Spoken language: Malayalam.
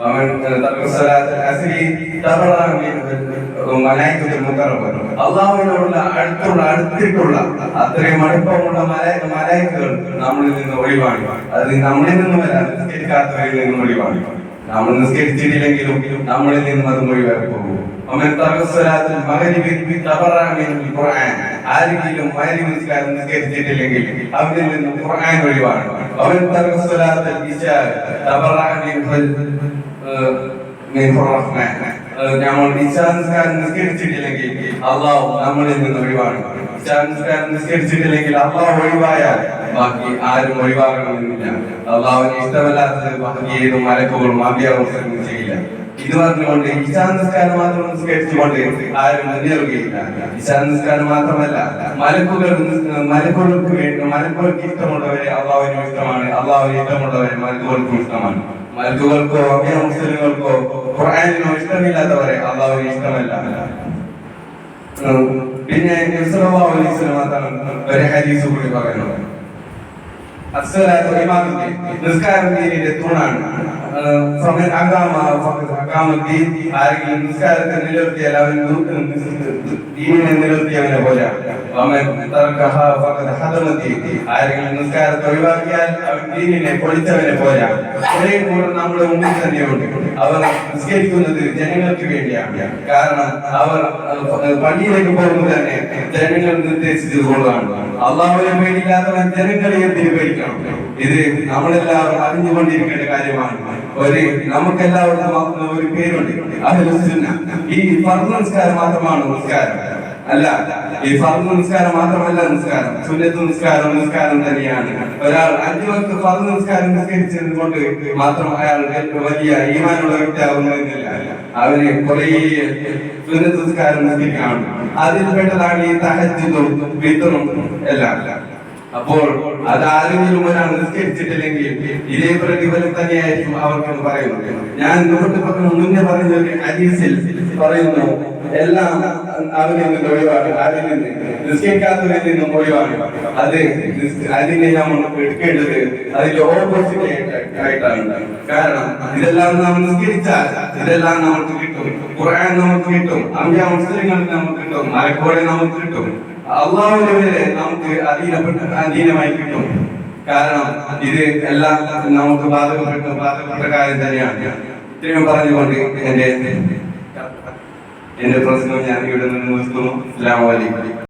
ومن ترك صلاة العصر تبرأ منه الملائكة المقربون അള്ളാഹുവിനോടുള്ള അടുത്തുള്ള അടുത്തിട്ടുള്ള അത്രയും അടുപ്പമുള്ള മല- മലൈക്കുകൾ നമ്മളിൽ നിന്ന് ഒഴിവാണ് അത് നമ്മളിൽ നിന്നുമല്ല നിസ്കരിക്കാത്തവരിൽ നിന്നും ഒഴിവാണ് നമ്മൾ നിസ്കരിച്ചിട്ടില്ലെങ്കിലും നമ്മളിൽ നിന്നും അത് ഒഴിവാക്കി പോകും. ആരെങ്കിലും നിസ്കാരം നിസ്കരിച്ചിട്ടില്ലെങ്കിൽ അവരിൽ നിന്നും ഖുർആൻ ഒഴിവാണ് അവൻ തർക്കസ്വലാത്തിൽ നമ്മൾ ഇശാ നിസ്കാരം നിസ്കരിച്ചിട്ടില്ലെങ്കിൽ അള്ളാഹു നമ്മളിൽ നിന്ന് ഒഴിവാണ് നിസ്കാരം നിസ്കരിച്ചിട്ടില്ലെങ്കിൽ അള്ളാഹു ഒഴിവായാൽ ബാക്കി ആരും ഒഴിവാകണമെന്നില്ല അള്ളാഹുവിന് ഇഷ്ടമല്ലാത്തത് ബാക്കി ഏതും മലക്കുകളും അഭ്യാസം ചെയ്യില്ല. ഇത് പറഞ്ഞുകൊണ്ട് ഇശാനസ്കാരം മാത്രം നിസ്കരിച്ചുകൊണ്ട് ആരും മുന്നേറുകയില്ല ഇശാനസ്കാരം മാത്രമല്ല മലക്കുകൾ മലക്കുകൾക്ക് വേണ്ടി മലക്കുകൾക്ക് ഇഷ്ടമുള്ളവരെ അള്ളാഹുവിനും ഇഷ്ടമാണ്. അള്ളാഹുവിന് ഇഷ്ടമുള്ളവരെ മലക്കുകൾക്കും ഇഷ്ടമാണ്. മലക്കുകൾക്കോ അഭ്യ മുസ്ലിങ്ങൾക്കോ ഖുർആാനിനോ ഇഷ്ടമില്ലാത്തവരെ അള്ളാഹുവിന് ഇഷ്ടമല്ല. പിന്നെ ഒരു ഹരീസ് കൂടി പറയുന്നു. നിസ്കാരം ദീനിന്റെ തൂണാണ്. ആരെങ്കിലും നിസ്കാരത്തെ നിലനിർത്തിയാൽ അവൻ നിലനിർത്തിയവനെ പോലെ ആരെങ്കിലും നിസ്കാരത്തെ ഒഴിവാക്കിയാൽ അവൻ ദീനിനെ പൊളിച്ചവനെ പോരാ ഒരേ കൂടെ നമ്മുടെ മുമ്പിൽ തന്നെയുണ്ട്. അവർ നിസ്കരിക്കുന്നത് ജനങ്ങൾക്ക് വേണ്ടിയാണ്. കാരണം അവർ പള്ളിയിലേക്ക് പോകുന്നത് തന്നെ ജനങ്ങൾ നിർദ്ദേശിച്ചത് കൊണ്ടാണ് അള്ളാഹുവിനെ പേടിയില്ലാത്തവൻ ജനങ്ങളെ എന്തിനു ഇത് നമ്മളെല്ലാവരും അറിഞ്ഞുകൊണ്ടിരിക്കേണ്ട കാര്യമാണ്. ഒരു നമുക്കെല്ലാവർക്കും ഒരു പേരുണ്ട്. അഹ്ലുസുന്ന. ഈ ഫർദ് നിസ്കാരം മാത്രമാണ് നിസ്കാരം. അല്ല ഈ ഫർദ് നിസ്കാരം മാത്രമല്ല നിസ്കാരം. സുന്നത്ത് നിസ്കാരം നിസ്കാരം തന്നെയാണ്. ഒരാൾ അഞ്ചു വക്ത് ഫർദ് നിസ്കാരം നിസ്കരിച്ചത് കൊണ്ട് മാത്രം അയാൾ വലിയ ഈമാനുള്ള വ്യക്തിയാകുന്നതെന്നില്ല അവന് കുറേ സുന്നത്ത് നിസ്കാരം നിസ്കരിക്കണം അതിൽപ്പെട്ടതാണ് ഈ തഹജ്ജുദും വിത്തറും എല്ലാം. അപ്പോൾ അത് ആരെങ്കിലും ഒരാൾ നിസ്കരിച്ചിട്ടില്ലെങ്കിൽ ഇതേ പ്രതിഫലം തന്നെയായിരിക്കും അവർക്കെന്ന് പറയുന്നത്. ഞാൻ നോട്ട് മുന്നേ പറഞ്ഞ ഒരു ഹദീസിൽ പറയുന്നു എല്ലാം അവരിൽ നിന്ന് ഒഴിവാണ് അതിൽ നിന്ന് നിസ്കരിക്കാത്തവരിൽ നിന്നും ഒഴിവാണ് അത് അതിനെ നമ്മൾ എടുക്കേണ്ടത് അതിന്റെ ഓപ്പോസിറ്റ് ആയിട്ടാണ്. കാരണം ഇതെല്ലാം നാം നിസ്കരിച്ചാൽ ഇതെല്ലാം നമുക്ക് കിട്ടും. ഖുർആൻ നമുക്ക് കിട്ടും. അമ്പ്യ മുസ്ലിങ്ങൾ നമുക്ക് കിട്ടും. മലക്കോടെ നമുക്ക് കിട്ടും. അള്ളാഹുവിനെ പേര് നമുക്ക് അധീനപ്പെട്ട അധീനമായി കിട്ടും. കാരണം ഇത് എല്ലാം നമുക്ക് ബാധകപ്പെട്ട ബാധകപ്പെട്ട കാര്യം തന്നെയാണ്. ഇത്രയും പറഞ്ഞുകൊണ്ട് എന്റെ എന്റെ പ്രശ്നം ഞാൻ ഇവിടെ നിന്ന് നിർത്തുന്നു അസ്സലാമു അലൈക്കും.